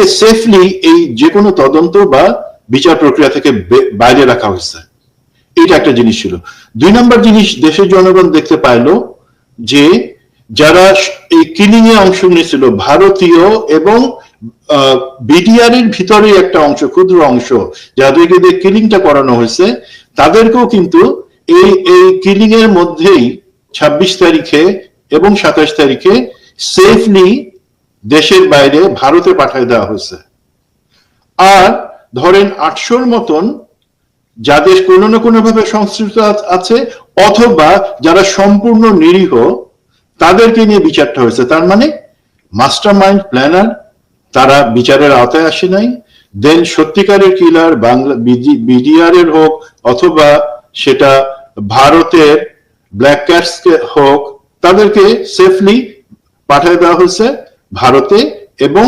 তাদেরকে সেফলি এই যে কোনো তদন্ত বা বিচার প্রক্রিয়া থেকে বাইরে রাখা হয়েছে। এটা একটা জিনিস ছিল। দুই নম্বর জিনিস দেশের জনগণ দেখতে পাইলো যে যারা এই কিলিং এ অংশ নিয়েছিল, ভারতীয় এবং বিডিআর এর ভিতরে একটা অংশ, ক্ষুদ্র অংশ, যাদেরকে দিয়ে কিলিংটা করানো হয়েছে, তাদেরকেও কিন্তু এই এই কিলিং এর মধ্যেই ছাব্বিশ তারিখে এবং সাতাশ তারিখে সেফলি দেশের বাইরে ভারতে পাঠিয়ে দেওয়া হয়েছে। আর ধরেন আটশোর মতন যাদের কোনো না কোনো ভাবে সংশ্লিষ্ট আছে, অথবা যারা সম্পূর্ণ নিরীহ, তাদেরকে নিয়ে বিচারটা হয়েছে। তার মানে মাস্টার মাইন্ড প্ল্যানার, তারা বিচারের আওতায় আসে নাই। দেন সত্যিকারের কিলার, বাংলা বিডিআর এর হোক, অথবা সেটা ভারতের ব্ল্যাক ক্যাটস হোক, তাদেরকে সেফলি পাঠিয়ে দেওয়া হয়েছে। ভারতে এবং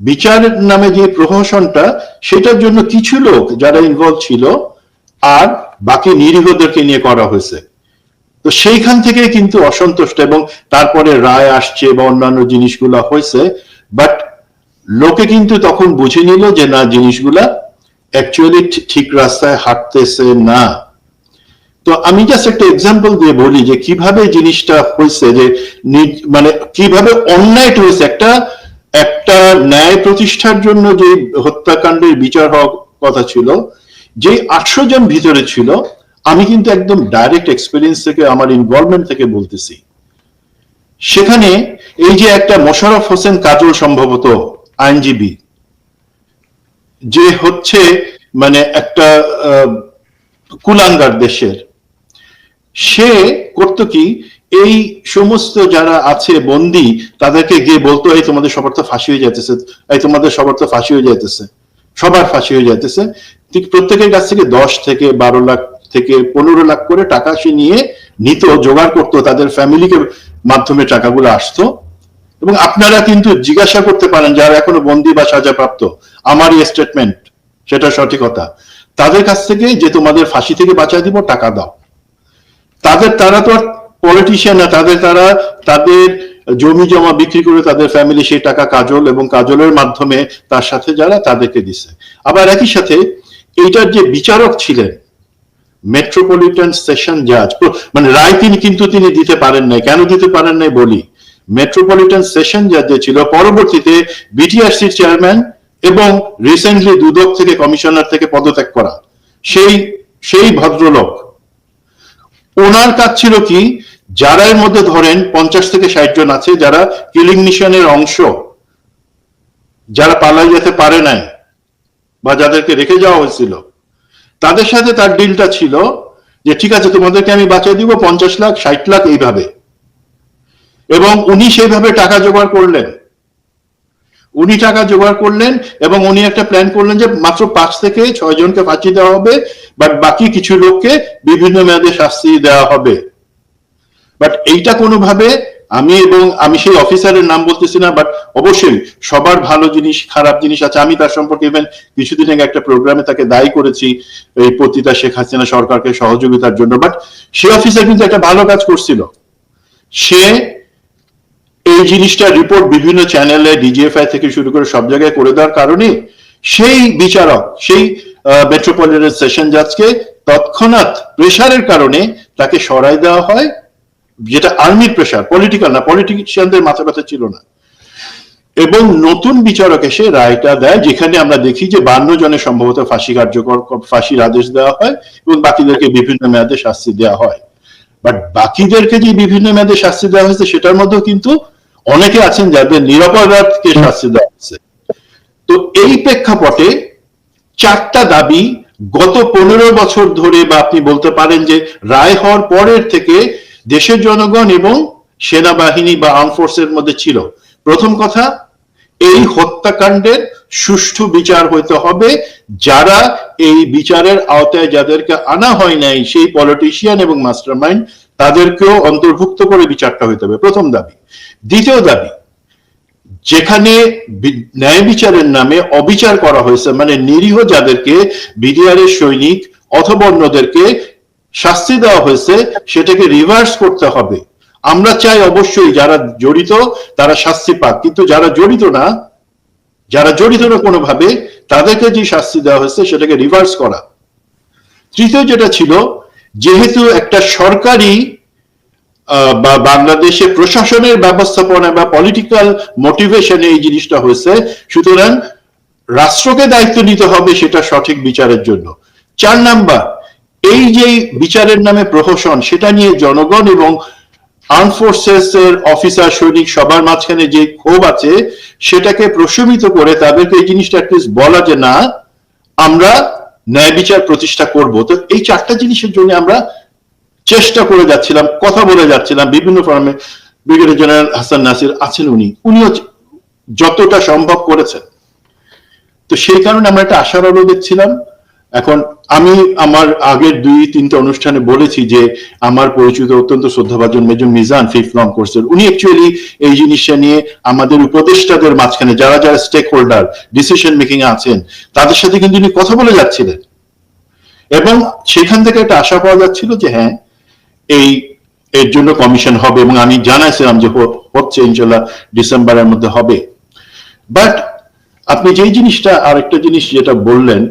বিচারের নামে যে প্রহসনটা, সেটার জন্য কিছু লোক যারা ইনভলভ ছিল আর বাকি নিরীহদেরকে নিয়ে করা হয়েছে। তো সেইখান থেকে কিন্তু অসন্তুষ্ট এবং তারপরে রায় আসছে বা অন্যান্য জিনিসগুলো হয়েছে বাট লোকে কিন্তু তখন বুঝে নিল যে না, জিনিসগুলা অ্যাকচুয়ালি ঠিক রাস্তায় হাঁটতেছে না। তো আমি জাস্ট একটা এক্সাম্পল দিয়ে বলি যে কীভাবে জিনিসটা হয়েছে যে মানে কীভাবে অন্যায়টা হয়েছে। একটা একটা ন্যায় প্রতিষ্ঠার জন্য যে হত্যাকাণ্ডের বিচার হওয়ার কথা ছিল, যে আটশো জন ভিতরে ছিল, আমি কিন্তু একদম ডাইরেক্ট এক্সপিরিয়েন্স থেকে, আমার ইনভলভমেন্ট থেকে বলতেছি। সেখানে এই যে একটা মোশাররফ হোসেন কাজল সম্ভবত আইনজীবী, যে হচ্ছে মানে একটা কুলাঙ্গার দেশের সে করতো কি? এই সমস্ত যারা আছে বন্দি, তাদেরকে গিয়ে বলতো, এই তোমাদের সবার তো ফাঁসি হয়ে যাইতেছে, এই তোমাদের সবার তো ফাঁসি হয়ে যাইতেছে, সবার ফাঁসি হয়ে যাইতেছে। ঠিক প্রত্যেকের কাছ থেকে দশ থেকে বারো লাখ থেকে পনেরো লাখ করে টাকা সে নিয়ে নিত, জোগাড় করতো, তাদের ফ্যামিলিকে মাধ্যমে টাকাগুলো আসতো। এবং আপনারা কিন্তু জিজ্ঞাসা করতে পারেন, যারা এখনও বন্দি বা সাজা সাজাপ্রাপ্ত আমারই স্টেটমেন্ট সেটা সঠিকতা তাদের কাছ থেকে যে তোমাদের ফাঁসি থেকে বাঁচায় দিব, টাকা দাও। তাদের তারা তো আর পলিটিশিয়ান না, তাদের তারা তাদের জমি জমা বিক্রি করে তাদের ফ্যামিলি সেই টাকা কাজল এবং কাজলের মাধ্যমে তার সাথে যারা তাদেরকে দিছে। আবার একই সাথে এইটার যে বিচারক ছিলেন মেট্রোপলিটন সেশন জাজ মানে রায় তিনি কিন্তু তিনি দিতে পারেন নাই। কেন দিতে পারেন নাই বলি? মেট্রোপলিটন সেশন জাজ যে ছিল, পরবর্তীতে বিটিআরসির চেয়ারম্যান এবং রিসেন্টলি দুদক থেকে কমিশনার থেকে পদত্যাগ করা। সেই সেই ভদ্রলোক ওনার কাজ ছিল কি, যারা এর মধ্যে ধরেন পঞ্চাশ থেকে ষাট জন আছে, যারা কিলিং মিশনের অংশ, যারা পালাই যেতে পারে নাই বা যাদেরকে রেখে যাওয়া হয়েছিল, তাদের সাথে তার ডিলটা ছিল যে, ঠিক আছে, তোমাদেরকে আমি বাঁচিয়ে দিব পঞ্চাশ লাখ, ষাট লাখ, এইভাবে। এবং উনি সেইভাবে টাকা জোগাড় করলেন। উনি টাকা জোগাড় করলেন এবং উনি একটা প্ল্যান করলেন যে মাত্র পাঁচ থেকে ছয় জনকে ফাঁসি দেওয়া হবে বাট বাকি কিছু লোককে বিভিন্ন মেয়াদে শাস্তি দেওয়া হবে। বাট এইটা কোনোভাবে আমি এবং আমি সেই অফিসারের নাম বলতেছি না বাট অবশ্যই সবার ভালো জিনিস, খারাপ জিনিস আছে। আমি তার সম্পর্কে ইভেন কিছুদিন আগে একটা প্রোগ্রামে তাকে দায়ী করেছি এই পতিতা শেখ হাসিনা সরকারকে সহযোগিতার জন্য। বাট সে অফিসার কিন্তু একটা ভালো কাজ করছিল। সে এই জিনিসটা রিপোর্ট বিভিন্ন চ্যানেলে ডিজিএফআই থেকে শুরু করে সব জায়গায় করে দেওয়ার কারণে সেই বিচারক, সেই মেট্রোপলিটন সেশন জাজকে তৎক্ষণাৎ প্রেশারের কারণে তাকে সরাই দেওয়া হয়, যেটা আর্মির প্রেশার পলিটিক্যাল না পলিটিশিয়ানদের মাথা ব্যথা ছিল না। এবং নতুন বিচারক এসে রায়টা দেয়, যেখানে আমরা দেখি যে বান্ন জনের সম্ভবত ফাঁসি কার্যকর, ফাঁসির আদেশ দেওয়া হয় এবং বাকিদেরকে বিভিন্ন মেয়াদে শাস্তি দেওয়া হয়। বাট বাকিদেরকে যে বিভিন্ন মেয়াদে শাস্তি দেওয়া হয়েছে, সেটার মধ্যেও কিন্তু অনেকে আছেন যাদের নিরাপরাধকে শাস্তি দেওয়া হয়েছে। তো এই প্রেক্ষাপটে চারটা দাবি গত পনেরো বছর ধরে বা আপনি বলতে পারেন যে রায় হওয়ার পরের থেকে দেশের জনগণ এবং সেনাবাহিনী বা আর্ম ফোর্সের মধ্যে ছিল। প্রথম কথা, এই হত্যাকাণ্ডের সুষ্ঠু বিচার হইতে হবে। যারা এই বিচারের আওতায় যাদেরকে আনা হয় নাই, সেই পলিটিশিয়ান এবং মাস্টার মাইন্ড তাদেরকেও অন্তর্ভুক্ত করে বিচারটা হইতে হবে। প্রথম দাবি। দ্বিতীয় দাবি, যেখানে ন্যায় বিচারের নামে অবিচার করা হয়েছে মানে নিরীহ যাদেরকে বিডিআর এর সৈনিক অথবা অন্যদেরকে শাস্তি দেওয়া হয়েছে, সেটাকে রিভার্স করতে হবে। আমরা চাই অবশ্যই যারা জড়িত তারা শাস্তি পাক, কিন্তু যারা জড়িত না, যারা জড়িত না কোনোভাবে, তাদেরকে যে শাস্তি দেওয়া হয়েছে, সেটাকে রিভার্স করা। তৃতীয় যেটা ছিল যেহেতু একটা সরকারি বা বাংলাদেশে প্রশাসনের ব্যবস্থাপনা বা পলিটিক্যাল মোটিভেশনে এই জিনিসটা হয়েছে, সুতরাং রাষ্ট্রকে দায়িত্ব নিতে হবে সেটা সঠিক বিচারের জন্য। চার নাম্বার, এই যে বিচারের নামে প্রহসন, সেটা নিয়ে জনগণ এবং আর্ম ফোর্সেস এর অফিসার সৈনিক সবার মাঝখানে যে ক্ষোভ আছে, সেটাকে প্রশমিত করে তাদেরকে এই জিনিসটা বলা যে না, আমরা ন্যায় বিচার প্রতিষ্ঠা করব। তো এই চারটা জিনিসের জন্য আমরা চেষ্টা করে যাচ্ছিলাম, কথা বলে যাচ্ছিলাম। বিভিন্ন ফর্মে ব্রিগেডিয়ার জেনারেল হাসান নাসির আছেন উনি। উনিও যতটা সম্ভব করেছেন। তো সেই কারণে আমরা একটা আশার আলো দেখছিলাম। এখন আমি আমার আগের দুই, তিনটা অনুষ্ঠানে বলেছি যে আমার পরিচিত অত্যন্ত শ্রদ্ধাভাজন মেজর মিজান ফিফ লং কোর্সের। উনি অ্যাকচুয়ালি এই জিনিসটা নিয়ে আমাদের উপদেষ্টাদের মাঝখানে, যারা যারা স্টেক হোল্ডার ডিসিশন মেকিং আছেন, তাদের সাথে কিন্তু উনি কথা বলে যাচ্ছিলেন। এবং সেখান থেকে একটা আশা পাওয়া যাচ্ছিল যে হ্যাঁ এই, এর জন্য কমিশন হবে এবং আমি জানাইছিলাম যে হচ্ছে ইনশাল্লাহ ডিসেম্বরের মধ্যে হবে। বাট আপনি যেই জিনিসটা আরেকটা জিনিস যেটা বললেন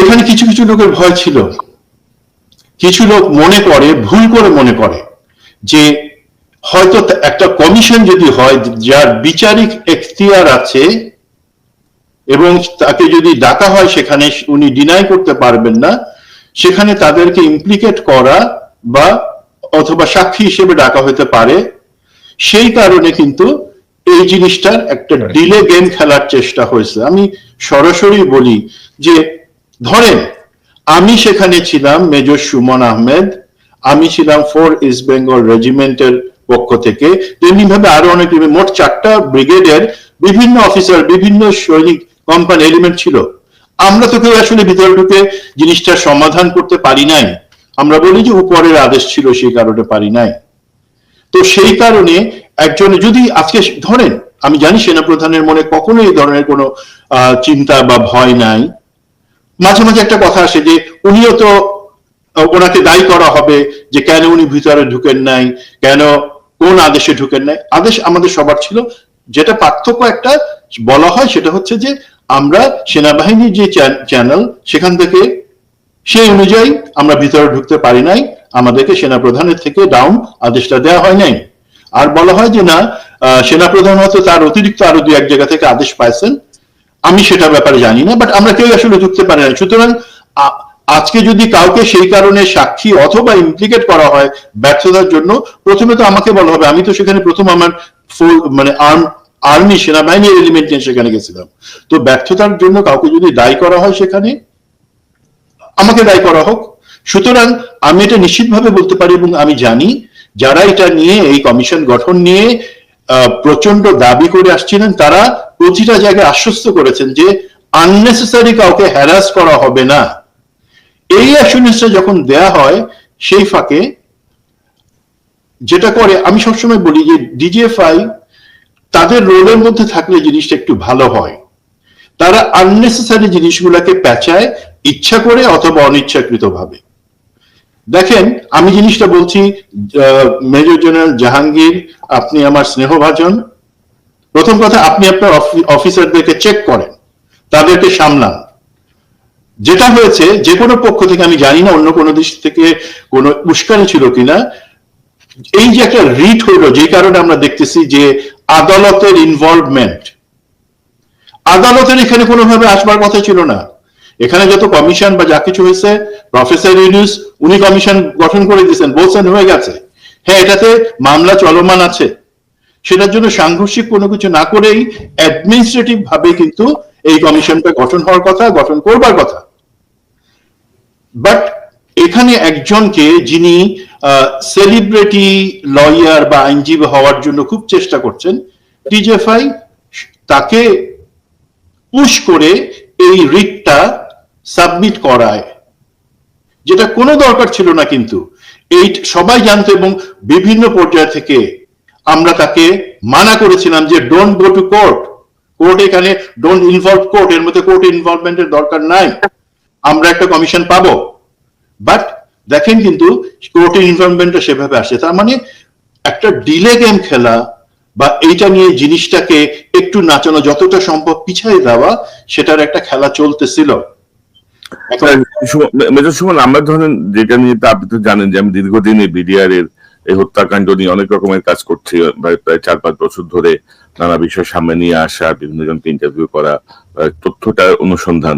এখানে কিছু কিছু লোকের ভয় ছিল। কিছু লোক মনে করে ভুল করে মনে করে যে হয়তো একটা কমিশন যদি হয় যার বিচারিক এখতিয়ার আছে এবং তাকে যদি ডাকা হয় সেখানে উনি ডিনাই করতে পারবেন না সেখানে তাদেরকে ইমপ্লিকেট করা বা অথবা সাক্ষী হিসেবে ডাকা হতে পারে। সেই কারণে কিন্তু এই জিনিসটার একটা ডিলে গেম খেলার চেষ্টা হয়েছে। আমি সরাসরি বলি যে ধরেন, আমি সেখানে ছিলাম মেজর সুমন আহমেদ, আমি ছিলাম ফোর ইস্ট বেঙ্গল রেজিমেন্টের পক্ষ থেকে। তেমনি ভাবে আরও অনেক মোট চারটা ব্রিগেডের বিভিন্ন অফিসার, বিভিন্ন সৈনিক কোম্পানি এলিমেন্ট ছিল। আমরা তো কেউ আসলে ভিতরে ঢুকে জিনিসটার সমাধান করতে পারি নাই। আমরা বলি যে উপরের আদেশ ছিল, সেই কারণে পারি নাই। তো সেই কারণে একজন যদি আজকে ধরেন, আমি জানি সেনাপ্রধানের মনে কখনো এই ধরনের কোনো চিন্তা বা ভয় নাই। মাঝে মাঝে একটা কথা আসে যে উনিও তো ওনাকে দায়ী করা হবে যে কেন উনি ভিতরে ঢুকেন নাই কেন কোন আদেশে ঢুকেন নাই। আদেশ আমাদের সবার ছিল। যেটা পার্থক্য একটা বলা হয় সেটা হচ্ছে যে আমরা সেনাবাহিনীর যে চ্যানেল সেখান থেকে সেই অনুযায়ী আমরা ভিতরে ঢুকতে পারি নাই। আমাদেরকে সেনাপ্রধানের থেকে ডাউন আদেশটা দেওয়া হয় নাই। আর বলা হয় যে না আহ, সেনাপ্রধান হয়তো তার অতিরিক্ত আরও দুই এক জায়গা থেকে আদেশ পাইছেন। আমি সেটা ব্যাপারে জানি না বাট আমরা কেউ আসলে ঢুকতে পারি না। সুতরাং আজকে যদি কাউকে সেই কারণে সাক্ষী অথবা ইমপ্লিকেট করা হয় ব্যর্থতার জন্য, প্রথমে তো আমাকে বলা হবে। আমি তো সেখানে প্রথম আমার ফুল মানে আর্ম আর্মি সেনাবাহিনীর এলিমেন্ট নিয়ে সেখানে গেছিলাম। তো ব্যর্থতার জন্য কাউকে যদি দায়ী করা হয় সেখানে, আমাকে দায়ী করা হোক। সুতরাং আমি এটা নিশ্চিতভাবে বলতে পারি এবং আমি জানি, যারা এটা নিয়ে, এই কমিশন গঠন নিয়ে প্রচণ্ড দাবি করে আসছিলেন, তারা প্রতিটা জায়গায় আশ্বস্ত করেছেন যে আননেসেসারি কাউকে হ্যারাস করা হবে না। এই অ্যাসুরেন্সটা যখন দেয়া হয়, সেই ফাঁকে যেটা করে, আমি সবসময় বলি যে ডিজিএফআই তাদের রোলের মধ্যে থাকলে জিনিসটা একটু ভালো হয়। তারা আননেসেসারি জিনিসগুলোকে পেঁচায় ইচ্ছা করে অথবা অনিচ্ছাকৃত ভাবে দেখেন, আমি জিনিসটা বলছি মেজর জেনারেল জাহাঙ্গীর, আপনি আমার স্নেহভাজন প্রথম কথা, আপনি আপনার অফি- অফিসারদেরকে চেক করেন। তাদেরকে সামলান। যেটা হয়েছে, যে কোনো পক্ষ থেকে, আমি জানি না অন্য কোনো দিক থেকে কোনো উস্কানি ছিল কিনা, এই যে একটা রিট হইল যে কারণে আমরা দেখতেছি যে আদালতের ইনভলভমেন্ট আদালতের এখানে কোনোভাবে আসবার কথা ছিল না। এখানে যত কমিশন বা যা কিছু হয়েছে প্রফেসর ইউনুস উনি কমিশন গঠন করে দিয়েছেন, বলছেন, হয়ে গেছে। হ্যাঁ এটাতে মামলা চলমান আছে। সেটার জন্য সাংঘর্ষিক কোনো কিছু না করেই অ্যাডমিনিস্ট্রেটিভ ভাবে কিন্তু এই কমিশনটা গঠন হওয়ার কথা, গঠন করবার কথা। বাট এখানে একজনকে যিনি সেলিব্রিটি লয়ার বা আইনজীবী হওয়ার জন্য খুব চেষ্টা করছেন ডিজেফাই তাকে পুশ করে এই রিটটা সাবমিট করায়। যেটা কোনো দরকার ছিল না কিন্তু। এই সবাই জানতো এবং বিভিন্ন পর্যায় থেকে আমরা তাকে মানা করেছিলাম যে don't go to court court এখানে ডোন্ট ইনভলভ কোর্ট এর মধ্যে কোর্ট ইনভলভমেন্টের দরকার নাই। আমরা একটা কমিশন পাবো। বাট দেখেন কিন্তু কোর্টের ইনভলভমেন্টটা সেভাবে আসে তার মানে একটা ডিলে গেম খেলা বা এইটা নিয়ে জিনিসটাকে একটু নাচানো, যতটা সম্ভব পিছাই দেওয়া, সেটার একটা খেলা চলতেছিল। মেজর সুমন, আমরা ধরেন যেটা নিয়ে তো আপনি তো জানেন যে আমি দীর্ঘদিন বিডিআর এর এই হত্যাকাণ্ড নিয়ে অনেক রকমের কাজ করছি, প্রায় চার পাঁচ বছর ধরে নানা বিষয় সামনে নিয়ে আসা, বিভিন্ন জনকে ইন্টারভিউ করা তথ্যটা অনুসন্ধান।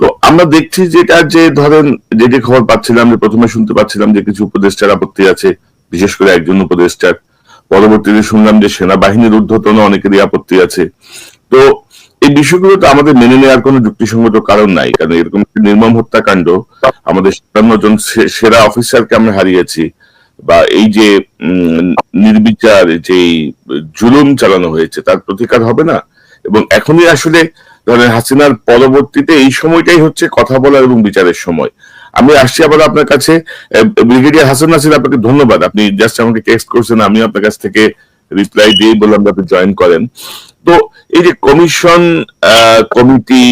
তো আমরা দেখছি যেটা যে ধরেন যে যে খবর পাচ্ছিলাম, যে প্রথমে শুনতে পাচ্ছিলাম যে কিছু উপদেষ্টার আপত্তি আছে, বিশেষ করে একজন উপদেষ্টার। পরবর্তীতে শুনলাম যে সেনাবাহিনীর ঊর্ধ্বতন অনেকেরই আপত্তি আছে। তো এই বিষয়গুলো তো আমাদের মেনে নেওয়ার কোনো যুক্তিসঙ্গত কারণ নাই, কারণ এরকম নির্মম হত্যাকাণ্ড, আমাদের সাতান্ন জন সেরা অফিসারকে আমরা হারিয়েছি। বা এই যে নির্বিচার যে জুলুম চালানো হয়েছে, তার প্রতিকার হবে না? এবং এখনই আসলে ধরেন হাসিনার পরবর্তীতে এই সময়টাই হচ্ছে কথা বলার এবং বিচারের সময়। আমি আসছি আবার আপনার কাছে। ব্রিগেডিয়ার হাসান নাসির, আপনাকে ধন্যবাদ। আপনি জাস্ট আমাকে টেক্সট করছেন আমি আপনার কাছ থেকে রিপ্লাই দিয়ে বললাম আপনি জয়েন করেন। তো এই যে কমিশন কমিটি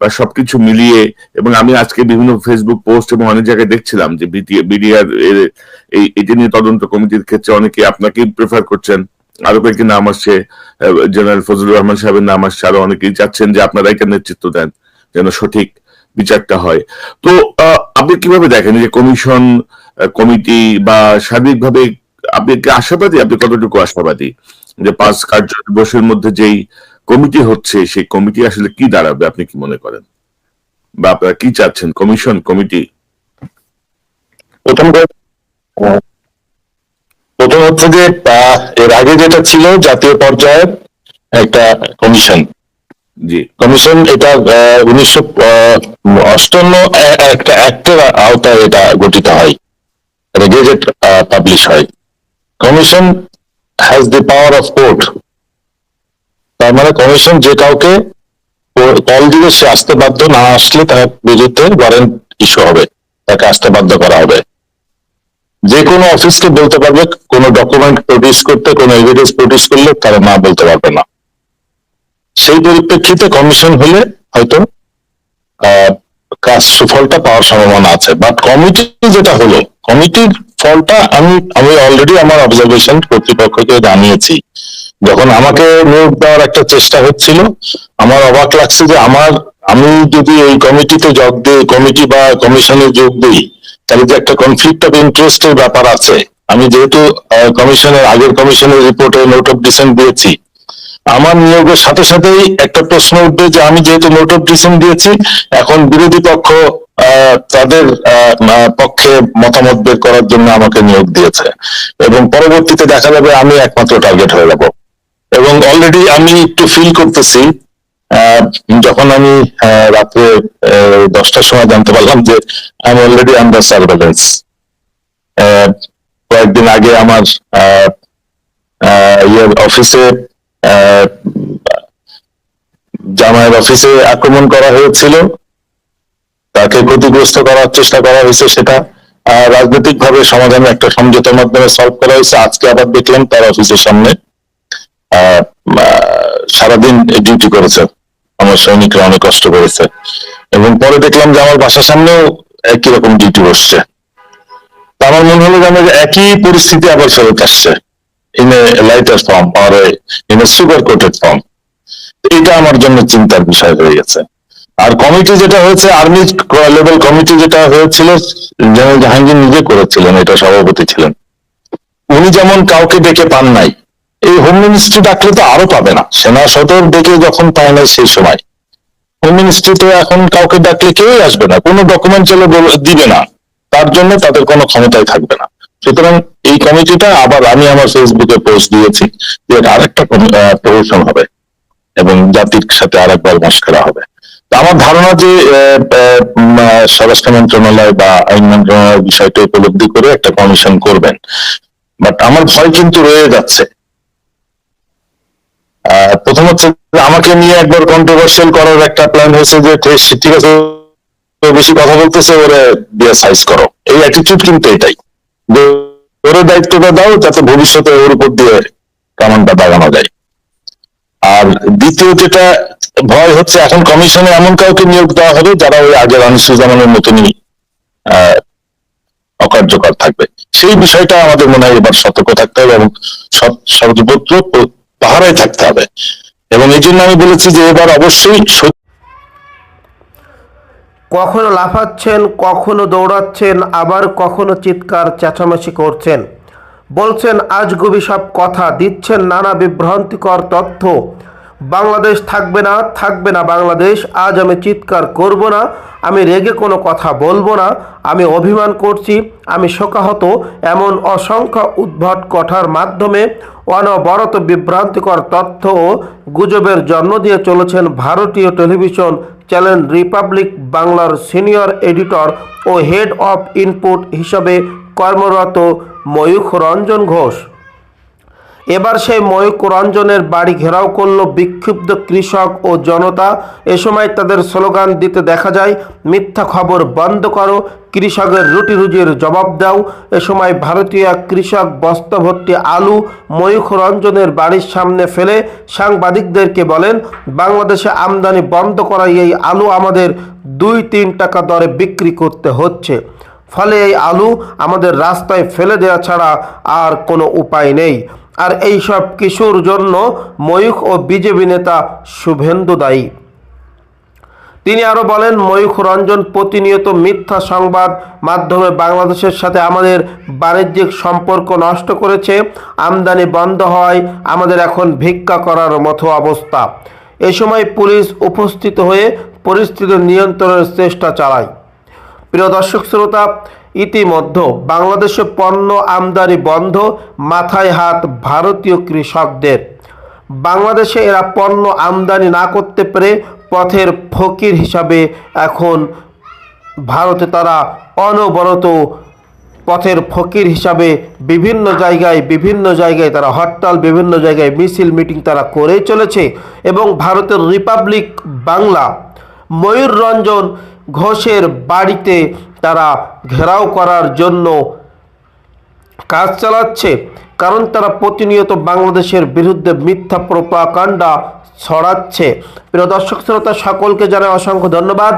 বা সবকিছু মিলিয়ে, এবং আমি আজকে বিভিন্ন ফেসবুক পোস্ট এবং অনেক জায়গায় দেখছিলাম যে বিডিআর এই এটা নিয়ে তদন্ত কমিটির ক্ষেত্রে অনেকে আপনাকে প্রেফার করছেন। আরও কয়েকটি নাম আসছে জেনারেল ফজলুর রহমান সাহেবের নাম আসছে, আরও অনেকেই চাচ্ছেন যে আপনারা এটা নেতৃত্ব দেন, যেন সঠিক বিচারটা হয়। তো আপনি কীভাবে দেখেন যে কমিশন কমিটি বা সার্বিকভাবে আপনি কি আশাবাদী, আপনি কতটুকু আশাবাদী যে পাঁচ কার্য দিবসের মধ্যে যেই কমিটি হচ্ছে সেই কমিটি আসলে কি দাঁড়াবে আপনি কি মনে করেন? বা আপনারা কি চাচ্ছেন? Commission committee? প্রথম প্রথম হচ্ছে যে এর আগে যেটা ছিল জাতীয় পর্যায়ে একটা কমিশন। জি। কমিশন এটা উনিশশো অষ্টান্ন একটা অ্যাক্টের আওতায় এটা গঠিত হয়। গেজেট পাবলিশ হয়। Commission has the power of court তার মানে কমিশন যে কাউকে কল দিলে সে আসতে বাধ্য, না আসলে তার বিরুদ্ধে ওয়ারেন্ট ইস্যু হবে, তাকে আসতে বাধ্য করা হবে। যে কোনো অফিসকে বলতে পারবে, কোনো ডকুমেন্ট প্রডিউস করতে, কোনো এভিডেন্স প্রডিউস করলে তারা না বলতে পারবে না। সেই পরিপ্রেক্ষিতে কমিশন হলে হয়তো কাজ সুফলটা পাওয়ার সম্ভাবনা আছে। বাট কমিটি যেটা হলো কমিটির ফলটা আমি আমি অলরেডি আমার অবজারভেশন কর্তৃপক্ষকে জানিয়েছি। যখন আমাকে নিয়োগ দেওয়ার একটা চেষ্টা হচ্ছিল, আমার অবাক লাগছে যে আমার, আমি যদি এই কমিটিতে যোগ দিই, কমিটি বা কমিশনে যোগ দিই, তাহলে যে একটা কনফ্লিক্ট অফ ইন্টারেস্টের ব্যাপার আছে। আমি যেহেতু কমিশনের, আগের কমিশনের রিপোর্টে নোট অফ ডিসেন্ট দিয়েছি। আমার নিয়োগের সাথে সাথেই একটা প্রশ্ন উঠবে যে আমি যেহেতু নোট অফ ডিসেন্ট দিয়েছি, এখন বিরোধী পক্ষ তাদের পক্ষে মতামত বের করার জন্য আমাকে নিয়োগ দিয়েছে। এবং পরবর্তীতে দেখা যাবে আমি একমাত্র টার্গেট হয়ে যাব। এবং অলরেডি আমি একটু ফিল করতেছি যখন আমি রাত্রে দশটার সময় জানতে পারলাম যে আমি অলরেডি আন্ডার সার্ভেলেন্স কয়েকদিন আগে আমার ইয়ের অফিসে আহ, জামাইয়ের অফিসে আক্রমণ করা হয়েছিল। তাকে ক্ষতিগ্রস্ত করার চেষ্টা করা হয়েছে সেটা রাজনৈতিক ভাবে সমাধানে একটা সমঝোতার মাধ্যমে সলভ করা হয়েছে। আজকে আবার দেখলাম তার অফিসের সামনে। সারাদিন ডিউটি করেছে। আমার সৈনিকরা অনেক কষ্ট করেছে। এবং পরে দেখলাম যে আমার বাসার সামনেও একই রকম ডিউটি বসছে। আমার মনে হলো যে একই পরিস্থিতি আবার ফেরত আসছে। In a lighter form R in a sugar coated form এটা আমার জন্য চিন্তার বিষয় হয়ে গেছে। আর কমিটি যেটা হয়েছে আর্মি লেভেল কমিটি যেটা হয়েছিল, জেনারেল জাহাঙ্গীর নিজে করেছিলেন, এটা সভাপতি ছিলেন। উনি যেমন কাউকে ডেকে পান নাই এই হোম মিনিস্ট্রি ডাকলে তো আরও পাবে না। সেনা সদর ডেকে যখন পায় নাই সেই সময় হোম মিনিস্ট্রি তো এখন কাউকে ডাকলে কেউই আসবে না, কোনো ডকুমেন্ট চলে দিবে না। তার জন্য তাদের কোনো ক্ষমতাই থাকবে না। সুতরাং এই কমিটিটা আবার আমি আমার ফেসবুকে পোস্ট দিয়েছি যে আরেকটা প্রমোশন হবে এবং জাতির সাথে আরেকবার মস্করা হবে। আমার ধারণা যে স্বরাষ্ট্র মন্ত্রণালয় বা আইন মন্ত্রণালয় বিষয়টা উপলব্ধি করে একটা কমিশন করবেন। বাট আমার ভয় কিন্তু রয়ে যাচ্ছে। প্রথম হচ্ছে আমাকে নিয়ে একবার কন্ট্রোভার্সিয়াল করার একটা প্ল্যান হয়েছে যে ঠিক- আছে বেশি কথা বলতেছে, ওরে দিয়ে সাইজ করো। এই অ্যাটিটিউড কিন্তু এটাই। ওরে দায়িত্বটা দাও, যাতে ভবিষ্যতে ওর উপর দিয়ে কামানটা দাগানো যায়। আর দ্বিতীয় যেটা ভয় হচ্ছে, এখন কমিশনে এমন কাউকে নিয়োগ দেওয়া হবে যারা ওই আগের আনিসুজ্জামানের মতনই অকার্যকর থাকবে। সেই বিষয়টা আমাদের মনে হয় এবার সতর্ক থাকতে হবে এবং সর্বত্র পাহারায় থাকতে হবে। এবং এই জন্য আমি বলেছি যে এবার অবশ্যই কখনো লাফাচ্ছেন, কখনো দৌড়াচ্ছেন, আবার কখনো চিৎকার, চেঁচামেচি করছেন। বলছেন আজগুবি সব কথা। দিচ্ছেন নানা বিভ্রান্তিকর তথ্য। বাংলাদেশ থাকবে না থাকবে না বাংলাদেশ, আজ আমি চিৎকার করব না, আমি রেগে কোনো কথা বলব না, আমি অভিমান করছি, আমি শোকাহত এমন অসংখ্য উদ্ভট কথার মাধ্যমে অনবরত বিভ্রান্তিকর তথ্য ও গুজবের জন্ম দিয়ে চলেছেন ভারতীয় টেলিভিশন চ্যানেল রিপাবলিক বাংলার সিনিয়র এডিটর ও হেড অফ ইনপুট হিসাবে কর্মরত ময়ূখ রঞ্জন ঘোষ। এবার সেই ময়ূক রঞ্জনের বাড়ি ঘেরাও করল বিক্ষুব্ধ কৃষক ও জনতা। এ সময় তাদের স্লোগান দিতে দেখা যায়, মিথ্যা খবর বন্ধ করো, কৃষকের রুটি রুজির জবাব দাও। এ সময় ভারতীয় কৃষক বস্তা ভর্তি আলু ময়ূখ রঞ্জনের বাড়ির সামনে ফেলে সাংবাদিকদেরকে বলেন, বাংলাদেশে আমদানি বন্ধ করা এই আলু আমাদের দুই তিন টাকা দরে বিক্রি করতে হচ্ছে। ফলে এই আলু আমাদের রাস্তায় ফেলে দেওয়া ছাড়া আর কোনো উপায় নেই। আর এই সব কিছুর জন্য ময়ূখ ও বিজেপি নেতা শুভেন্দু দায়ী। তিনি আরও বলেন, ময়ূখ রঞ্জন প্রতিনিয়ত মিথ্যা সংবাদ মাধ্যমে বাংলাদেশের সাথে আমাদের বাণিজ্যিক সম্পর্ক নষ্ট করেছে, আমদানি বন্ধ হয়, আমাদের এখন ভিক্ষা করার মতো অবস্থা। এ সময় পুলিশ উপস্থিত হয়ে পরিস্থিতি নিয়ন্ত্রণের চেষ্টা চালায়। প্রিয় দর্শক, শ্রোতা ইতিমধ্যে বাংলাদেশে পণ্য আমদানি বন্ধ, মাথায় হাত ভারতীয় কৃষকদের। বাংলাদেশে এরা পণ্য আমদানি না করতে পেরে পথের ফকির হিসাবে এখন ভারতে তারা অনবরত পথের ফকির হিসাবে বিভিন্ন জায়গায় বিভিন্ন জায়গায় তারা হরতাল, বিভিন্ন জায়গায় মিছিল, মিটিং তারা করেই চলেছে এবং ভারতের রিপাবলিক বাংলা ময়ূর রঞ্জন ঘোষের বাড়িতে তারা ঘেরাও করার জন্য কাজ চালাচ্ছে কারণ তারা প্রতিনিয়ত বাংলাদেশের বিরুদ্ধে মিথ্যা প্রপাকাণ্ডা ছড়াচ্ছে। প্রিয় দর্শক শ্রোতা সকলকে জানাই অসংখ্য ধন্যবাদ।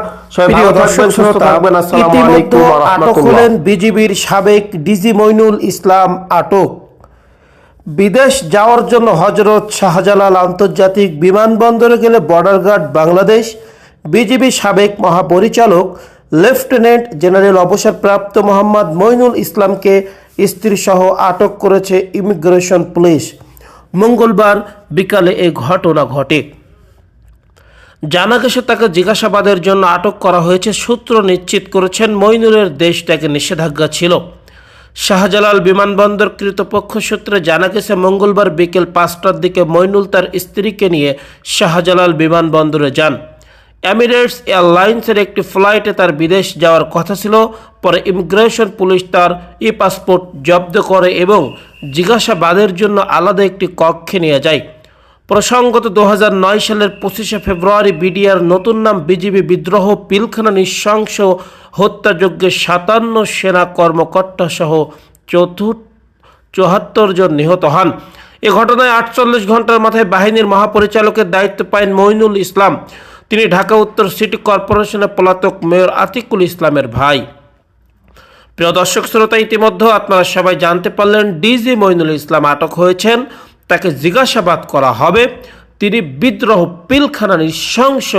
আটক হলেন বিজিবির সাবেক ডিজি মইনুল ইসলাম আটক। বিদেশ যাওয়ার জন্য হজরত শাহজালাল আন্তর্জাতিক বিমানবন্দরে গেলে বর্ডার গার্ড বাংলাদেশ। বিজিবি সাবেক মহাপরিচালক লেফটেন্যান্ট জেনারেল অবসরপ্রাপ্ত মোহাম্মদ মইনুল ইসলামকে স্ত্রীসহ আটক করেছে ইমিগ্রেশন পুলিশ। মঙ্গলবার বিকালে এ ঘটনা ঘটে। জানা গেছে, তাকে জিজ্ঞাসাবাদের জন্য আটক করা হয়েছে সূত্র নিশ্চিত করেছেন মইনুলের দেশ ত্যাগে নিষেধাজ্ঞা ছিল। শাহজালাল বিমানবন্দর কৃতপক্ষ সূত্রে জানা গেছে, মঙ্গলবার বিকেল পাঁচটার দিকে মইনুল তার স্ত্রীকে নিয়ে শাহজালাল বিমানবন্দরে যান। এমিরেটস এয়ারলাইন্সের একটি ফ্লাইটে তার বিদেশ যাওয়ার কথা ছিল। পরে ইমিগ্রেশন পুলিশ তার ই পাসপোর্ট জব্দ করে এবং জিজ্ঞাসাবাদের জন্য আলাদা একটি কক্ষে নিয়ে যায়। প্রসঙ্গত দু হাজার নয় সালের পঁচিশে ফেব্রুয়ারি বিডিআর নতুন নাম বিজিবি বিদ্রোহ, পিলখানা নৃশংস হত্যাযজ্ঞে সাতান্ন সেনা কর্মকর্তা সহ চতুর্থ চুয়াত্তর জন নিহত হন। এ ঘটনায় আটচল্লিশ ঘণ্টার মাথায় বাহিনীর মহাপরিচালকের দায়িত্ব পান মইনুল ইসলাম। তিনি ঢাকা উত্তর সিটি কর্পোরেশনের পলাতক মেয়র আতিকুল ইসলামের ভাই। প্রিয় দর্শক শ্রোতা ইতিমধ্যে আপনারা সবাই জানতে পারলেন ডিজি মইনুল ইসলাম আটক হয়েছেন, তাকে জিজ্ঞাসাবাদ করা হবে। তিনি বিদ্রোহ পিলখানা নৃশংস